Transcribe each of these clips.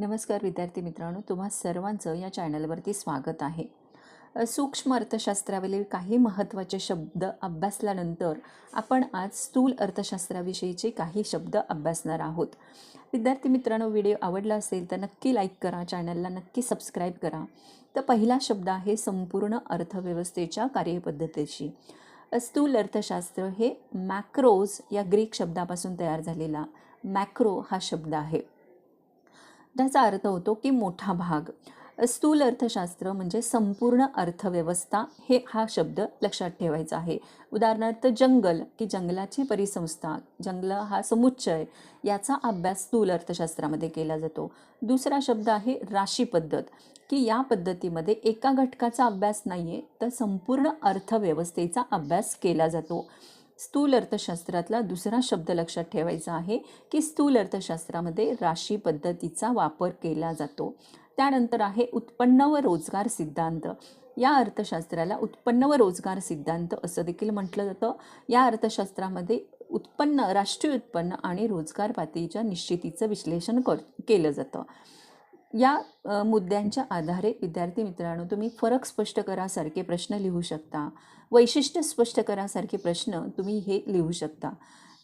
नमस्कार विद्यार्थी मित्रांनो तुम्हा सर्वांचं या चॅनलवरती स्वागत आहे. सूक्ष्म अर्थशास्त्रावरील काही महत्त्वाचे शब्द अभ्यासल्यानंतर आपण आज स्थूल अर्थशास्त्राविषयीचे काही शब्द अभ्यासणार आहोत. विद्यार्थी मित्रांनो व्हिडिओ आवडला असेल तर नक्की लाईक करा चॅनलला नक्की सबस्क्राईब करा. तर पहिला शब्द आहे संपूर्ण अर्थव्यवस्थेच्या कार्यपद्धतीशी. स्थूल अर्थशास्त्र हे मॅक्रोज या ग्रीक शब्दापासून तयार झालेला मॅक्रो हा शब्द आहे. त्याचा अर्थ होतो की मोठा भाग. स्थूल अर्थशास्त्र म्हणजे संपूर्ण अर्थव्यवस्था हे हा शब्द लक्षात ठेवायचा आहे. उदाहरणार्थ जंगल की जंगलाची परिसंस्था जंगल हा समुच्चय याचा अभ्यास स्थूल अर्थशास्त्रामध्ये केला जातो. दुसरा शब्द आहे राशी पद्धत की या पद्धतीमध्ये एका घटकाचा अभ्यास नाही आहे तर संपूर्ण अर्थव्यवस्थेचा अभ्यास केला जातो. स्थूल अर्थशास्त्रातला दुसरा शब्द लक्षात ठेवायचा आहे की स्थूल अर्थशास्त्रामध्ये राशी पद्धतीचा वापर केला जातो. त्यानंतर आहे उत्पन्न व रोजगार सिद्धांत. या अर्थशास्त्राला उत्पन्न व रोजगार सिद्धांत असं देखील म्हटलं जातं. या अर्थशास्त्रामध्ये उत्पन्न राष्ट्रीय उत्पन्न आणि रोजगार पातळीच्या निश्चितीचं विश्लेषण कर केलं जातं. या मुद्द्यांच्या आधारे विद्यार्थी मित्रांनो तुम्ही फरक स्पष्ट करासारखे प्रश्न लिहू शकता. वैशिष्ट्य स्पष्ट करासारखे प्रश्न तुम्ही हे लिहू शकता.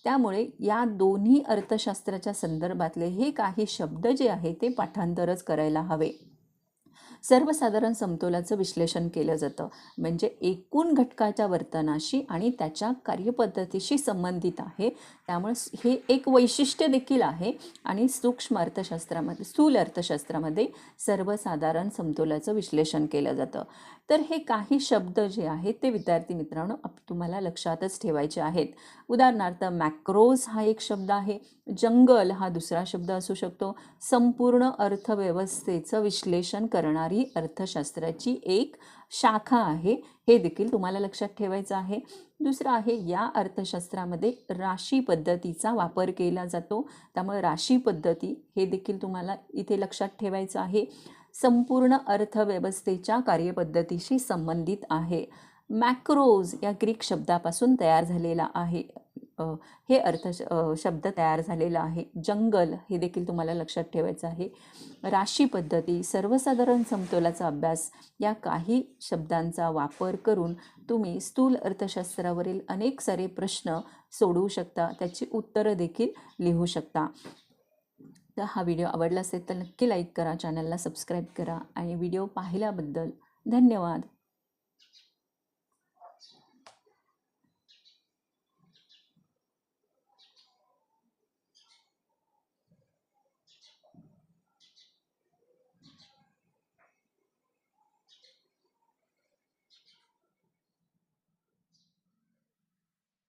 त्यामुळे या दोन्ही अर्थशास्त्राच्या संदर्भातले हे काही शब्द जे आहे ते पाठांतरच करायला हवे. सर्वसाधारण समतोलाचं विश्लेषण केलं जातं. म्हणजे एकूण घटकाच्या वर्तनाशी आणि त्याच्या कार्यपद्धतीशी संबंधित आहे. त्यामुळे हे एक वैशिष्ट्य देखील आहे आणि सूक्ष्म अर्थशास्त्रामध्ये स्थूल अर्थशास्त्रामध्ये सर्वसाधारण समतोलाचं विश्लेषण केलं जातं. तर हे काही शब्द जे आहेत ते विद्यार्थी मित्रांनो तुम्हाला लक्षातच ठेवायचे आहेत. उदाहरणार्थ मॅक्रोज हा एक शब्द आहे. जंगल हा दुसरा शब्द असू शकतो. संपूर्ण अर्थव्यवस्थेचं विश्लेषण करणार अर्थशास्त्राची एक शाखा आहे. हे देखील तुम्हाला लक्षात ठेवायचं आहे. दुसरं आहे या अर्थशास्त्रामध्ये राशी पद्धतीचा वापर केला जातो. त्यामुळे राशी पद्धती हे देखील तुम्हाला इथे लक्षात ठेवायचं आहे. संपूर्ण अर्थव्यवस्थेच्या कार्यपद्धतीशी संबंधित आहे. मॅक्रोज या ग्रीक शब्दापासून तयार झालेला आहे. हे अर्थ शब्द तयार झालेला आहे. जंगल हे देखील तुम्हाला लक्षात ठेवायचं आहे. राशी पद्धती सर्वसाधारण समतोलाचा अभ्यास या काही शब्दांचा वापर करून तुम्ही स्थूल अर्थशास्त्रावरील अनेक सारे प्रश्न सोडवू शकता. त्याची उत्तरं देखील लिहू शकता. तर हा व्हिडिओ आवडला असेल तर नक्की लाईक करा चॅनलला सबस्क्राईब करा आणि व्हिडिओ पाहिल्याबद्दल धन्यवाद.